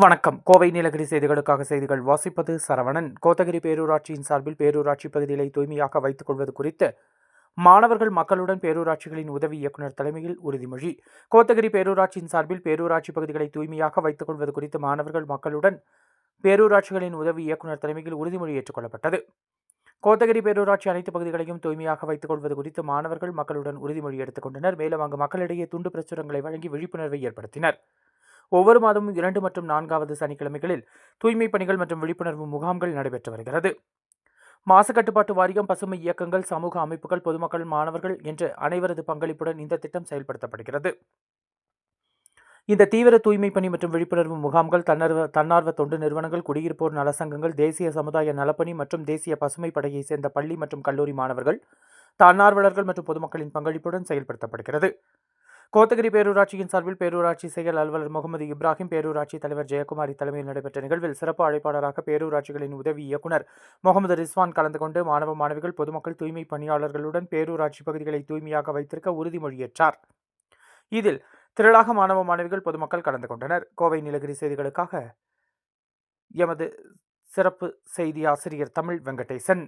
வணக்கம். கோவை நீலகிரி செய்திகளுக்காக செய்திகள் வாசிப்பது சரவணன். கோத்தகிரி பேரூராட்சியின் சார்பில் பேரூராட்சி பகுதிகளை தூய்மையாக வைத்துக் கொள்வது குறித்து மாணவர்கள் மக்களுடன் பேரூராட்சிகளின் உதவி இயக்குநர் தலைமையில் உறுதிமொழி. கோத்தகிரி பேரூராட்சியின் சார்பில் பேரூராட்சி பகுதிகளை தூய்மையாக வைத்துக் கொள்வது குறித்து மாணவர்கள் மக்களுடன் பேரூராட்சிகளின் உதவி இயக்குநர் தலைமையில் உறுதிமொழி ஏற்றுக்கொள்ளப்பட்டது கோத்தகிரி பேரூராட்சி அனைத்து பகுதிகளையும் தூய்மையாக வைத்துக் கொள்வது குறித்து மாணவர்கள் மக்களுடன் உறுதிமொழி எடுத்துக் கொண்டனர். மேலும் அங்கு மக்களிடையே துண்டு பிரசுரங்களை வழங்கி விழிப்புணர்வை ஏற்படுத்தினர். ஒவ்வொரு மாதமும் இரண்டு மற்றும் நான்காவது சனிக்கிழமைகளில் தூய்மைப் பணிகள் மற்றும் விழிப்புணர்வு முகாம்கள் நடைபெற்று வருகிறது. மாசு கட்டுப்பாட்டு வாரியம் பசுமை இயக்கங்கள் சமூக அமைப்புகள் பொதுமக்கள் மாணவர்கள் என்று அனைவரது பங்களிப்புடன் இந்த திட்டம் செயல்படுத்தப்படுகிறது. இந்த தீவிர தூய்மை பணி மற்றும் விழிப்புணர்வு முகாம்கள் தன்னார்வ தன்னார்வ தொண்டு நிறுவனங்கள் குடியிருப்போர் நலசங்கங்கள் தேசிய சமுதாய நலப்பணி மற்றும் தேசிய பசுமை படையை சேர்ந்த பள்ளி மற்றும் கல்லூரி மாணவர்கள் தன்னார்வலர்கள் மற்றும் பொதுமக்களின் பங்களிப்புடன் செயல்படுத்தப்படுகிறது. கோத்தகிரி பேரூராட்சியின் சார்பில் பேரூராட்சி செயல் அலுவலர் முகமது இப்ராஹிம் பேரூராட்சி தலைவர் ஜெயக்குமாரி தலைமையில் நடைபெற்ற நிகழ்வில் சிறப்பு அழைப்பாளராக பேரூராட்சிகளின் உதவி இயக்குனர் முகமது ரிஸ்வான் கலந்து கொண்டு மாணவ மாணவிகள் பொதுமக்கள் தூய்மை பணியாளர்களுடன் பேரூராட்சி பகுதிகளை தூய்மையாக வைத்திருக்க உறுதிமொழியேற்றார். இதில் திரளாக மாணவ மாணவிகள் பொதுமக்கள் கலந்து கொண்டனர். கோவை நீலகிரி செய்திகளுக்காக எமது சிறப்பு செய்தி ஆசிரியர் தமிழ் வெங்கடேசன்.